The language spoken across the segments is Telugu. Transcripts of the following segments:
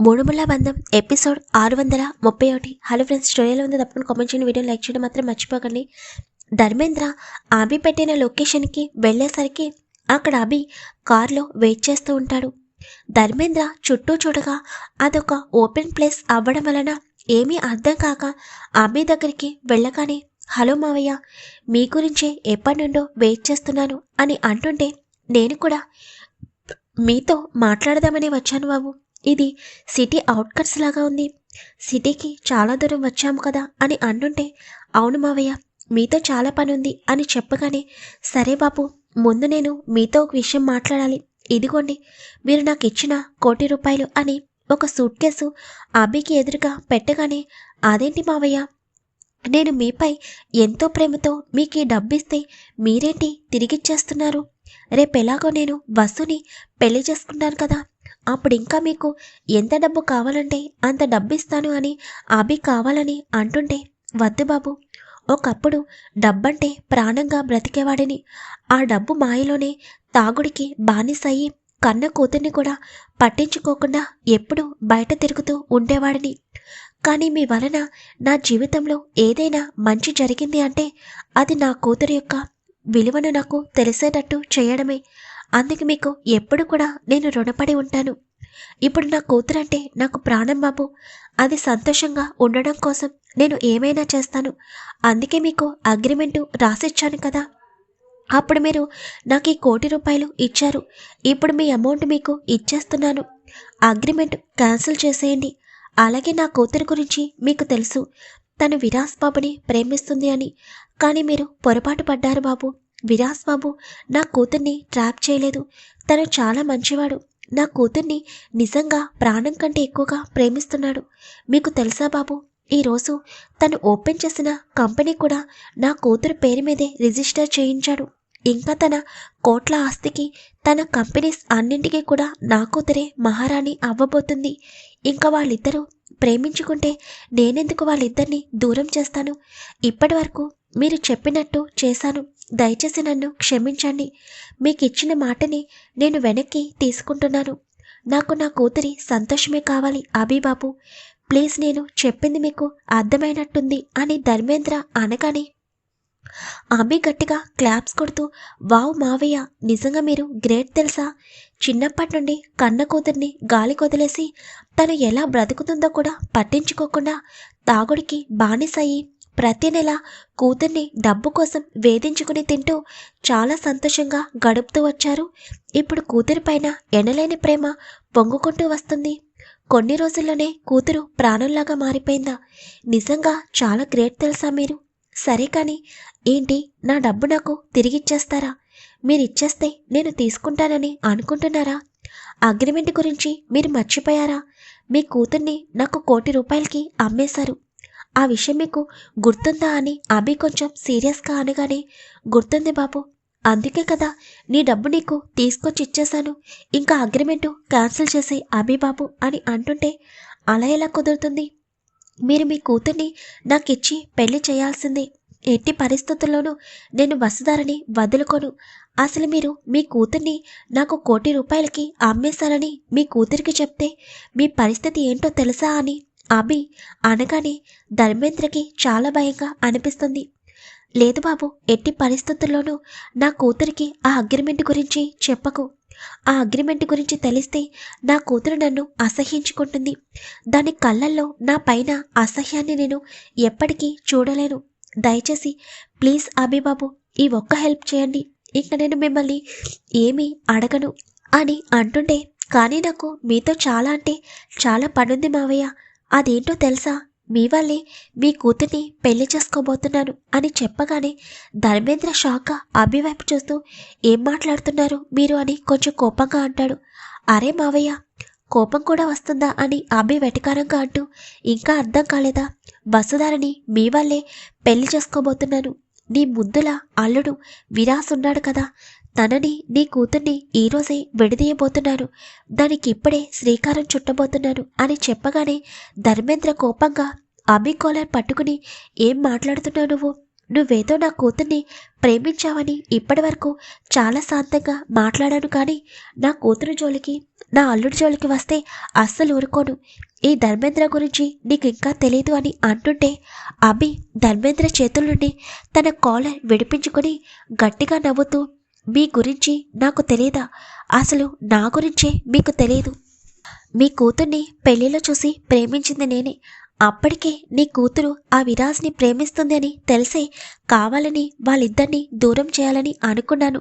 మూడుముళ్ళ బంధం ఎపిసోడ్ ఆరు వందల ముప్పై ఒకటి. హలో ఫ్రెండ్స్ స్టోరీలో ఉంది. తప్పకుండా కామెంట్ చేయండి. వీడియో లైక్ చేయడం మాత్రం మర్చిపోకండి. ధర్మేంద్ర అభి పెట్టిన లొకేషన్కి వెళ్ళేసరికి అక్కడ అభి కారులో వెయిట్ చేస్తూ ఉంటాడు. ధర్మేంద్ర చుట్టూ చూడగా అదొక ఓపెన్ ప్లేస్ అవ్వడం వలన ఏమీ అర్థం కాక అభి దగ్గరికి వెళ్ళగానే హలో మావయ్య మీ గురించే ఎప్పటి నుండో వెయిట్ చేస్తున్నాను అని అంటుంటే నేను కూడా మీతో మాట్లాడదామని వచ్చాను బాబు. ఇది సిటీ అవుట్కట్స్ లాగా ఉంది. సిటీకి చాలా దూరం వచ్చాము కదా అని అంటుంటే అవును మావయ్య మీతో చాలా పని ఉంది అని చెప్పగానే సరే బాబు ముందు నేను మీతో ఒక విషయం మాట్లాడాలి. ఇదిగోండి మీరు నాకు ఇచ్చిన కోటి రూపాయలు అని ఒక సూట్ కేసు అబ్బికి ఎదురుగా పెట్టగానే అదేంటి మావయ్య? నేను మీపై ఎంతో ప్రేమతో మీకు ఈ డబ్బిస్తే మీరేంటి తిరిగిచ్చేస్తున్నారు? రేపెలాగో నేను వసుని పెళ్ళి చేసుకున్నాను కదా అప్పుడు ఇంకా మీకు ఎంత డబ్బు కావాలంటే అంత డబ్బు ఇస్తాను అని అభి కావాలని అంటుంటే వద్దు బాబు ఒకప్పుడు డబ్బంటే ప్రాణంగా బ్రతికేవాడిని. ఆ డబ్బు మాయలోనే తాగుడికి బానిసయ్యి కన్న కూతుర్ని కూడా పట్టించుకోకుండా ఎప్పుడూ బయట తిరుగుతూ ఉండేవాడిని. కానీ మీ వలన నా జీవితంలో ఏదైనా మంచి జరిగింది అంటే అది నా కూతురు యొక్క విలువను నాకు తెలిసేటట్టు చేయడమే. అందుకు మీకు ఎప్పుడు కూడా నేను రుణపడి ఉంటాను. ఇప్పుడు నా కూతురంటే నాకు ప్రాణం బాబు. అది సంతోషంగా ఉండడం కోసం నేను ఏమైనా చేస్తాను. అందుకే మీకు అగ్రిమెంటు రాసిచ్చాను కదా. అప్పుడు మీరు నాకు ఈ కోటి రూపాయలు ఇచ్చారు. ఇప్పుడు మీ అమౌంట్ మీకు ఇచ్చేస్తున్నాను. అగ్రిమెంట్ క్యాన్సిల్ చేసేయండి. అలాగే నా కూతురు గురించి మీకు తెలుసు. తను విరాస్ బాబుని ప్రేమిస్తుంది అని. కానీ మీరు పొరపాటు పడ్డారు బాబు. విరాస్ బాబు నా కూతుర్ని ట్రాప్ చేయలేదు. తను చాలా మంచివాడు. నా కూతుర్ని నిజంగా ప్రాణం కంటే ఎక్కువగా ప్రేమిస్తున్నాడు. మీకు తెలుసా బాబు? ఈరోజు తను ఓపెన్ చేసిన కంపెనీ కూడా నా కూతురు పేరు మీదే రిజిస్టర్ చేయించాడు. ఇంకా తన కోట్ల ఆస్తికి తన కంపెనీస్ అన్నింటికీ కూడా నా కూతురే మహారాణి అవ్వబోతుంది. ఇంకా వాళ్ళిద్దరూ ప్రేమించుకుంటే నేనెందుకు వాళ్ళిద్దరిని దూరం చేస్తాను? ఇప్పటి వరకు మీరు చెప్పినట్టు చేశాను. దయచేసి నన్ను క్షమించండి. మీకు ఇచ్చిన మాటని నేను వెనక్కి తీసుకుంటున్నాను. నాకు నా కూతురి సంతోషమే కావాలి అభిబాబు ప్లీజ్ నేను చెప్పింది మీకు అర్థమైనట్టుంది అని ధర్మేంద్ర అనగానే అభి గట్టిగా క్లాప్స్ కొడుతూ వావ్ మావయ్య నిజంగా మీరు గ్రేట్ తెలుసా? చిన్నప్పటి నుండి కన్న కూతుర్ని గాలి కొదిలేసి తను ఎలా బ్రతుకుతుందో కూడా పట్టించుకోకుండా తాగుడికి బానిసయ్యి. ప్రతి నెల కూతుర్ని డబ్బు కోసం వేధించుకుని తింటూ చాలా సంతోషంగా గడుపుతూ వచ్చారు. ఇప్పుడు కూతురి పైన ఎనలేని ప్రేమ పొంగుకుంటూ వస్తుంది. కొన్ని రోజుల్లోనే కూతురు ప్రాణంలాగా మారిపోయిందా? నిజంగా చాలా గ్రేట్ తెలుసా మీరు? సరే కానీ ఏంటి? నా డబ్బు నాకు తిరిగిచ్చేస్తారా మీరు ఇచ్చేస్తే నేను తీసుకుంటానని అనుకుంటున్నారా? అగ్రిమెంట్ గురించి మీరు మర్చిపోయారా? మీ కూతుర్ని నాకు కోటి రూపాయలకి అమ్మేశారు. ఆ విషయం మీకు గుర్తుందా అని అభి కొంచెం సీరియస్గా అనగానే గుర్తుంది బాబు అందుకే కదా నీ డబ్బు నీకు తీసుకొచ్చి ఇచ్చేశాను. ఇంకా అగ్రిమెంటు క్యాన్సిల్ చేసే అభి బాబు అని అంటుంటే అలా ఎలా కుదురుతుంది? మీరు మీ కూతుర్ని నాకు ఇచ్చి పెళ్ళి చేయాల్సిందే. ఎట్టి పరిస్థితుల్లోనూ నేను వసుదారని వదులుకోను. అసలు మీరు మీ కూతుర్ని నాకు కోటి రూపాయలకి అమ్మేశారని మీ కూతురికి చెప్తే మీ పరిస్థితి ఏంటో తెలుసా అని అభి అనగానే ధర్మేంద్రకి చాలా భయంగా అనిపిస్తుంది. లేదు బాబు ఎట్టి పరిస్థితుల్లోనూ నా కూతురికి ఆ అగ్రిమెంట్ గురించి చెప్పకు. ఆ అగ్రిమెంట్ గురించి తెలిస్తే నా కూతురు నన్ను అసహ్యించుకుంటుంది. దాని కళ్ళల్లో నా పైన అసహ్యాన్ని నేను ఎప్పటికీ చూడలేను. దయచేసి ప్లీజ్ అభిబాబు ఈ ఒక్క హెల్ప్ చేయండి. ఇక నేను మిమ్మల్ని ఏమీ అడగను అని అంటుండే కానీ నాకు మీతో చాలా అంటే చాలా పనుంది మావయ్య. అదేంటో తెలుసా? మీ వల్లే మీ కూతుర్ని పెళ్ళి చేసుకోబోతున్నాను అని చెప్పగానే ధర్మేంద్ర షాక అభి వైపు చూస్తూ ఏం మాట్లాడుతున్నారు మీరు? అని కొంచెం కోపంగా అంటాడు. అరే మావయ్య కోపం కూడా వస్తుందా? అని అభి వెటకారంగా అంటూ ఇంకా అర్థం కాలేదా? వసుధారని మీ వల్లే పెళ్ళి చేసుకోబోతున్నాను. నీ ముద్దుల అల్లుడు విరాస్ ఉన్నాడు కదా తనని నీ కూతుర్ని ఈరోజే విడదీయబోతున్నాను దానికి ఇప్పుడే శ్రీకారం చుట్టబోతున్నాను అని చెప్పగానే ధర్మేంద్ర కోపంగా అభి కోలర్ పట్టుకుని ఏం మాట్లాడుతున్నావు నువ్వు? నువ్వేదో నా కూతుర్ని ప్రేమించావని ఇప్పటివరకు చాలా శాంతంగా మాట్లాడాను కానీ నా కూతురు జోలికి నా అల్లుడి జోలికి వస్తే అస్సలు ఊరుకోను. ఈ ధర్మేంద్ర గురించి నీకు ఇంకా తెలియదు అని అంటుంటే అభి ధర్మేంద్ర చేతుల నుండి తన కాలర్ విడిపించుకొని గట్టిగా నవ్వుతూ మీ గురించి నాకు తెలియదా అసలు నా గురించే మీకు తెలియదు మీ కూతుర్ని పెళ్ళిలో చూసి ప్రేమించింది నేనే. అప్పటికే నీ కూతురు ఆ విరాజ్ని ప్రేమిస్తుంది అని తెలిసే కావాలని వాళ్ళిద్దరిని దూరం చేయాలని అనుకున్నాను.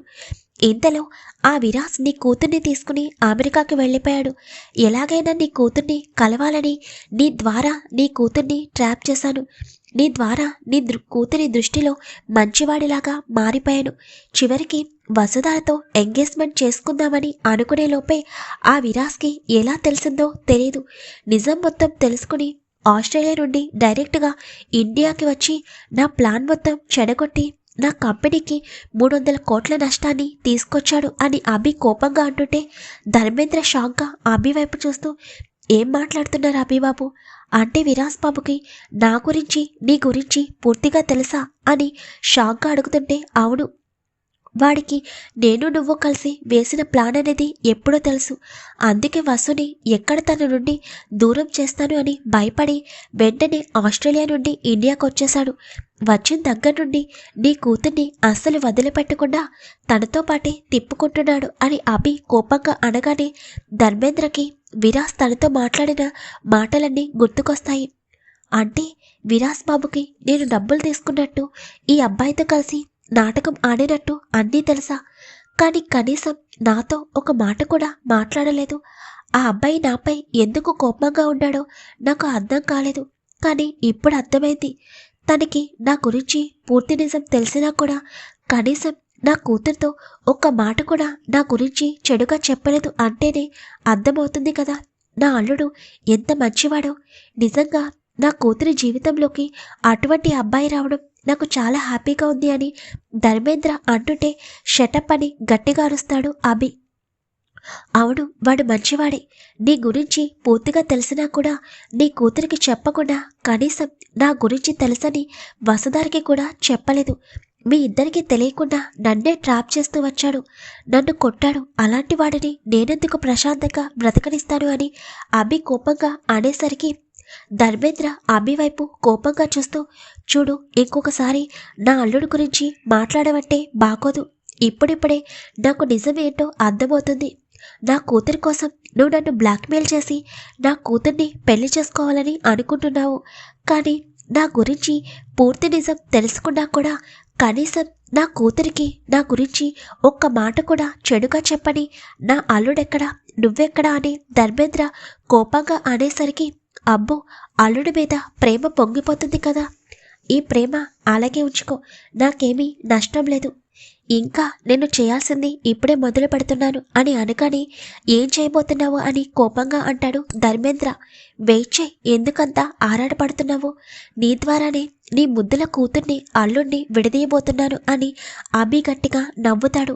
ఇంతలో ఆ విరాజ్ నీ కూతుర్ని తీసుకుని అమెరికాకి వెళ్ళిపోయాడు. ఎలాగైనా నీ కూతుర్ని కలవాలని నీ ద్వారా నీ కూతుర్ని ట్రాప్ చేశాను. నీ ద్వారా నీ దృ కూతురి దృష్టిలో మంచివాడిలాగా మారిపోయాను. చివరికి వసుధారతో ఎంగేజ్మెంట్ చేసుకుందామని అనుకునే లోపే ఆ విరాస్కి ఎలా తెలిసిందో తెలియదు నిజం మొత్తం తెలుసుకుని ఆస్ట్రేలియా నుండి డైరెక్ట్గా ఇండియాకి వచ్చి నా ప్లాన్ మొత్తం చెడగొట్టి నా కంపెనీకి మూడు వందల కోట్ల నష్టాన్ని తీసుకొచ్చాడు అని అభి కోపంగా అంటుంటే ధర్మేంద్ర షాక్గా అభి వైపు చూస్తూ ఏం మాట్లాడుతున్నారు అభిబాబు? అంటే విరాస్ బాబుకి నా గురించి నీ గురించి పూర్తిగా తెలుసా అని షాక్గా అడుగుతుంటే అవును. వాడికి నేను నువ్వు కలిసి వేసిన ప్లాన్ అనేది ఎప్పుడో తెలుసు. అందుకే వసుని ఎక్కడ తన నుండి దూరం చేస్తాను అని భయపడి వెంటనే ఆస్ట్రేలియా నుండి ఇండియాకు వచ్చేశాడు. వచ్చిన దగ్గర నుండి నీ కూతుర్ని అస్సలు వదిలిపెట్టకుండా తనతో పాటే తిప్పుకుంటున్నాడు అని అభి కోపంగా అనగానే ధర్మేంద్రకి విరాస్ తనతో మాట్లాడిన మాటలన్నీ గుర్తుకొస్తాయి. అంటే విరాస్ బాబుకి నేను డబ్బులు తీసుకున్నట్టు ఈ అబ్బాయితో కలిసి నాటకం ఆడినట్టు అన్నీ తెలుసా. కానీ కనీసం నాతో ఒక మాట కూడా మాట్లాడలేదు. ఆ అబ్బాయి నాపై ఎందుకు కోపంగా ఉన్నాడో నాకు అర్థం కాలేదు. కానీ ఇప్పుడు అర్థమైంది. తనకి నా గురించి పూర్తి నిజం తెలిసినా కూడా కనీసం నా కూతురుతో ఒక్క మాట కూడా నా గురించి చెడుగా చెప్పలేదు అంటేనే అర్థమవుతుంది కదా. నా అల్లుడు ఎంత మంచివాడో. నిజంగా నా కూతురి జీవితంలోకి అటువంటి అబ్బాయి రావడం నాకు చాలా హ్యాపీగా ఉంది అని ధర్మేంద్ర అంటుంటే షటప్ అని గట్టిగా అరుస్తాడు అభి. అవును వాడు మంచివాడే. నీ గురించి పూర్తిగా తెలిసినా కూడా నీ కూతురికి చెప్పకుండా కనీసం నా గురించి తెలుసని వసుధారికి కూడా చెప్పలేదు. మీ ఇద్దరికి తెలియకుండా నన్నే ట్రాప్ చేస్తూ వచ్చాడు. నన్ను కొట్టాడు. అలాంటి వాడిని నేనెందుకు ప్రశాంతంగా బ్రతకనిస్తాను అని అభి కోపంగా అనేసరికి ధర్మేంద్ర అభి వైపు కోపంగా చూస్తూ చూడు ఇంకొకసారి నా అల్లుడు గురించి మాట్లాడమంటే బాగోదు. ఇప్పుడిప్పుడే నాకు నిజమేంటో అర్థమవుతుంది. నా కూతురి కోసం నువ్వు నన్ను బ్లాక్మెయిల్ చేసి నా కూతుర్ని పెళ్ళి చేసుకోవాలని అనుకుంటున్నావు. కానీ నా గురించి పూర్తి నిజం తెలుసుకున్నా కూడా కనీసం నా కూతురికి నా గురించి ఒక్క మాట కూడా చెడుగా చెప్పని నా అల్లుడెక్కడా నువ్వెక్కడా అని ధర్మేంద్ర కోపంగా అనేసరికి అబ్బో అల్లుడి మీద ప్రేమ పొంగిపోతుంది కదా. ఈ ప్రేమ అలాగే ఉంచుకో. నాకేమీ నష్టం లేదు. ఇంకా నేను చేయాల్సింది ఇప్పుడే మొదలు పెడుతున్నాను అని అనగానే ఏం చేయబోతున్నావు అని కోపంగా అంటాడు ధర్మేంద్ర. వెయిట్ ఎందుకంత ఎందుకంతా ఆరాటపడుతున్నావు? నీ ద్వారానే నీ ముద్దుల కూతుర్ని అల్లుణ్ణి విడదీయబోతున్నాను అని అభి గట్టిగా నవ్వుతాడు.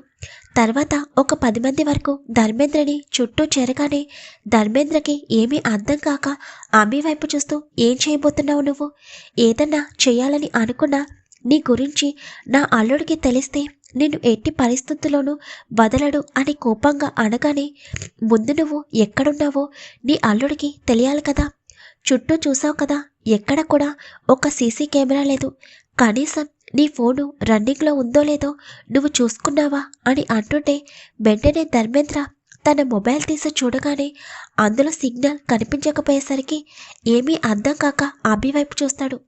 తర్వాత ఒక పది మంది వరకు ధర్మేంద్రని చుట్టూ చేరగానే ధర్మేంద్రకి ఏమీ అర్థం కాక అభి వైపు చూస్తూ ఏం చేయబోతున్నావు నువ్వు? ఏదన్నా చేయాలని అనుకున్నా నీ గురించి నా అల్లుడికి తెలిస్తే నేను ఎట్టి పరిస్థితుల్లోనూ వదలడు అని కోపంగా అనగానే ముందు నువ్వు ఎక్కడున్నావో నీ అల్లుడికి తెలియాలి కదా. చుట్టూ చూసావు కదా ఎక్కడ కూడా ఒక సీసీ కెమెరా లేదు. కనీసం నీ ఫోను రన్నింగ్లో ఉందో లేదో నువ్వు చూసుకున్నావా? అని అంటుంటే వెంటనే ధర్మేంద్ర తన మొబైల్ తీసి చూడగానే అందులో సిగ్నల్ కనిపించకపోయేసరికి ఏమీ అర్థం కాక అభివైపు చూస్తాడు.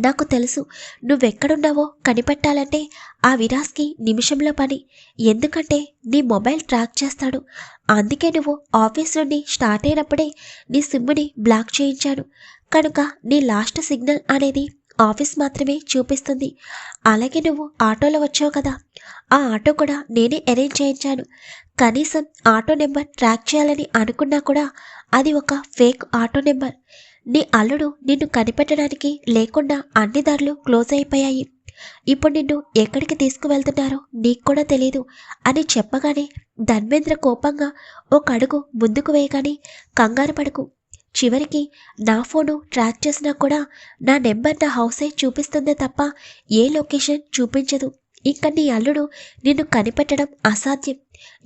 నాకు తెలుసు. నువ్వెక్కడున్నావో కనిపెట్టాలంటే ఆ విరాస్కి నిమిషంలో పని. ఎందుకంటే నీ మొబైల్ ట్రాక్ చేస్తాడు. అందుకే నువ్వు ఆఫీస్ నుండి స్టార్ట్ అయినప్పుడే నీ సిమ్ని బ్లాక్ చేయించాను. కనుక నీ లాస్ట్ సిగ్నల్ అనేది ఆఫీస్ మాత్రమే చూపిస్తుంది. అలాగే నువ్వు ఆటోలో వచ్చావు కదా. ఆ ఆటో కూడా నేనే అరేంజ్ చేయించాను. కనీసం ఆటో నెంబర్ ట్రాక్ చేయాలని అనుకున్నా కూడా అది ఒక ఫేక్ ఆటో నెంబర్. నీ అల్లుడు నిన్ను కనిపెట్టడానికి లేకుండా అన్ని దారులు క్లోజ్ అయిపోయాయి. ఇప్పుడు నిన్ను ఎక్కడికి తీసుకువెళ్తున్నారో నీకు కూడా తెలియదు అని చెప్పగానే ధర్మేంద్ర కోపంగా ఒక అడుగు ముందుకు వేయగానే కంగారు పడకు. చివరికి నా ఫోను ట్రాక్ చేసినా కూడా నా నెంబర్ నా హౌసే చూపిస్తుందే తప్ప ఏ లొకేషన్ చూపించదు. ఇంకా నీ అల్లుడు నిన్ను కనిపెట్టడం అసాధ్యం.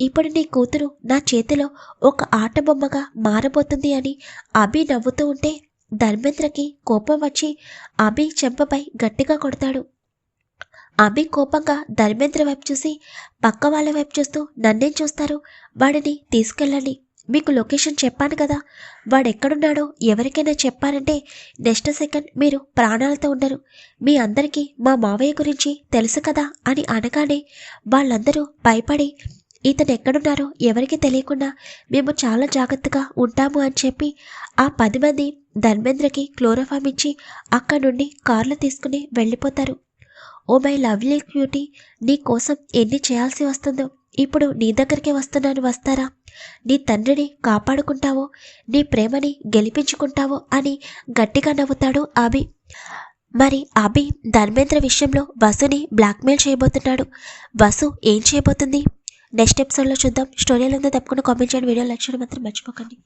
ఇప్పుడు నీ కూతురు నా చేతిలో ఒక ఆట బొమ్మగా మారబోతుంది అని అభి నవ్వుతూ ఉంటే ధర్మేంద్రకి కోపం వచ్చి అభి చెంపపై గట్టిగా కొడతాడు. అభి కోపంగా ధర్మేంద్ర వైపు చూసి పక్క వాళ్ళ వైపు చూస్తూ నన్నేం చూస్తారు? వాడిని తీసుకెళ్ళండి. మీకు లొకేషన్ చెప్పాను కదా. వాడెక్కడున్నాడో ఎవరికైనా చెప్పారంటే నెక్స్ట్ సెకండ్ మీరు ప్రాణాలతో ఉండరు. మీ అందరికీ మా మావయ్య గురించి తెలుసు కదా అని అనగానే వాళ్ళందరూ భయపడి ఇతను ఎక్కడున్నారో ఎవరికి తెలియకుండా మేము చాలా జాగ్రత్తగా ఉంటాము అని చెప్పి ఆ పది మంది ధర్మేంద్రకి క్లోరోఫామ్ ఇచ్చి అక్కడి నుండి కార్లు తీసుకుని వెళ్ళిపోతారు. ఓ మై లవ్లీ క్యూటీ నీ కోసం ఎన్ని చేయాల్సి వస్తుందో ఇప్పుడు నీ దగ్గరికే వస్తున్నాను వస్తారా? నీ తండ్రిని కాపాడుకుంటావో నీ ప్రేమని గెలిపించుకుంటావో అని గట్టిగా నవ్వుతాడు అభి. మరి అభి ధర్మేంద్ర విషయంలో వసుని బ్లాక్మెయిల్ చేయబోతున్నాడు. వసు ఏం చేయబోతుంది? నెక్స్ట్ ఎపిసోడ్లో చూద్దాం. స్టోరీలు ఉందో తప్పకుండా కామెంట్ చేయండి. వీడియో లక్షలు మాత్రం మర్చిపోకండి.